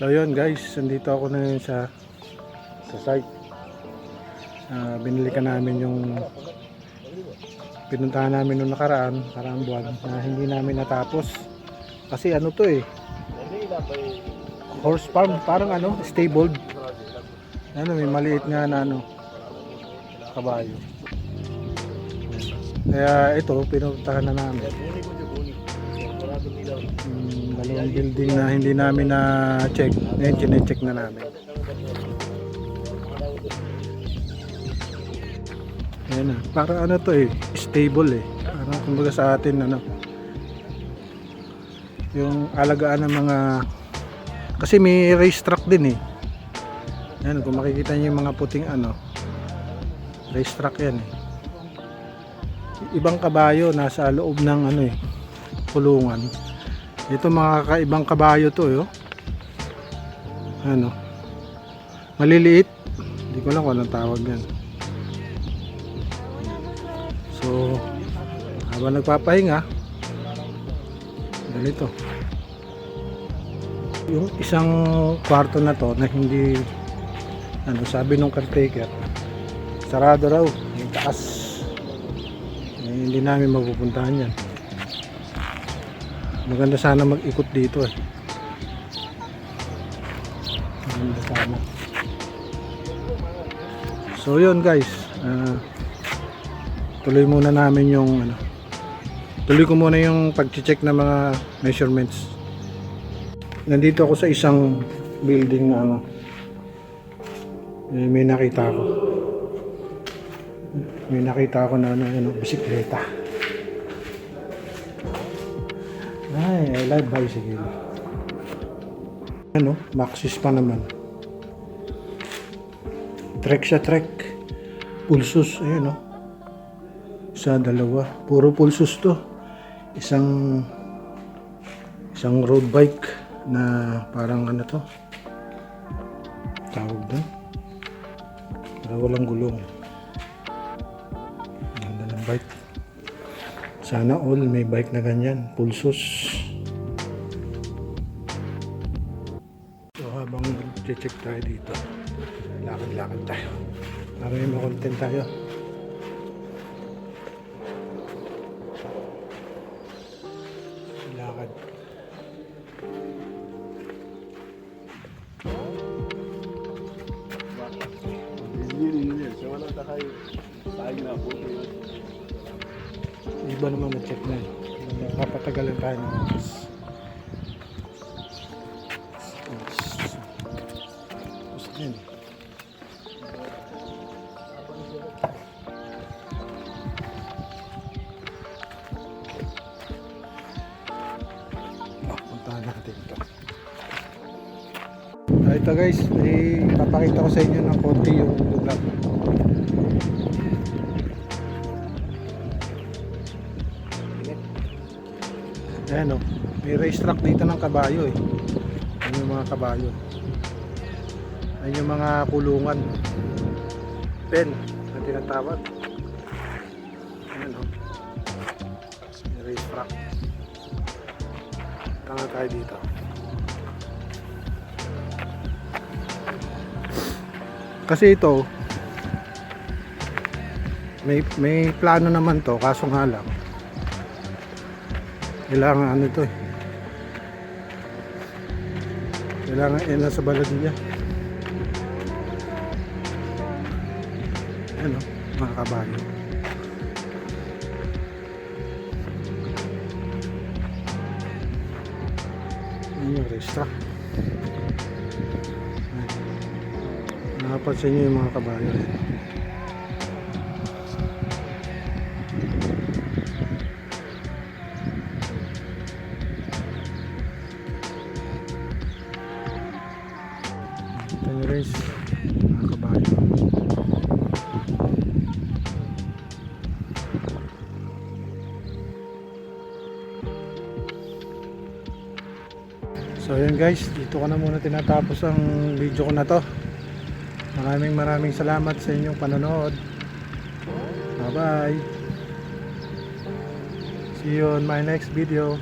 So yun guys, nandito ako na sa sa site. Ah, binili ka namin yung pinuntahan namin nung nakaraan, karang buwan na hindi namin natapos. Kasi ano to eh, horse farm, parang ano, stabled. Ano, may maliit nga na ano, kabayo. Kaya ito, pinuntahan na namin. Hmm, dalawang building na hindi namin na-check. Ngayon, check na namin. Ayan na. Para ano to eh, stable eh. Parang kumbaga sa atin ano. Yung alagaan ng mga kasi may racetrack din eh. Ayan, kung makikita niyo yung mga puting ano, racetrack yan eh. Ibang kabayo nasa loob ng ano eh, kulungan. Ito mga kaibang kabayo to eh. oh. Ano? Maliliit. Hindi ko lang kung anong tawag yan. So, habang nagpapahinga, ganito. Yung isang kwarto na to na hindi, ano, sabi nung caretaker, sarado raw, yung taas. Eh, hindi namin mapupuntahan yan. Maganda sana mag-ikot dito eh. Maganda sana. So yun guys, ah, tuloy muna namin yung ano tuloy ko muna yung pag-check ng mga measurements nandito ako sa isang building na ano eh, may nakita ako may nakita ako na ano, ano bisikleta ay I love bicycle ano Maxis pa naman trek siya trek pulsus ayun no isa, dalawa. Puro pulsos to. Isang isang road bike na parang ano to. Tawag doon. Para walang gulong. Ganda ng bike. Sana all may bike na ganyan. Pulsos. So habang check tayo dito, lakad-lakad tayo. Para may makontent tayo. lakad. Iba naman na-check na. Papatagalan tayo ng oras. Tapos din. Ah, puntahan natin ito. Ah, ito guys, eh, papakita ko sa inyo ng konti yung lugar. Ayan o, may racetrack dito ng kabayo eh. Ayan yung mga kabayo. Ayan yung mga kulungan. Pen, na tinatawag. Ayan o. May racetrack. Tanga tayo dito. Kasi ito may may plano naman to kaso nga lang kailangan ano to eh kailangan eh nasa baladilla ano mga kabayo Ayan yung racetrack. Nakapansin nyo yung mga kabayo. Ito yung race. Mga kabayo. So yun guys, dito ko na muna tinatapos ang video ko na to. Maraming maraming salamat sa inyong panonood. Bye bye. See you on my next video.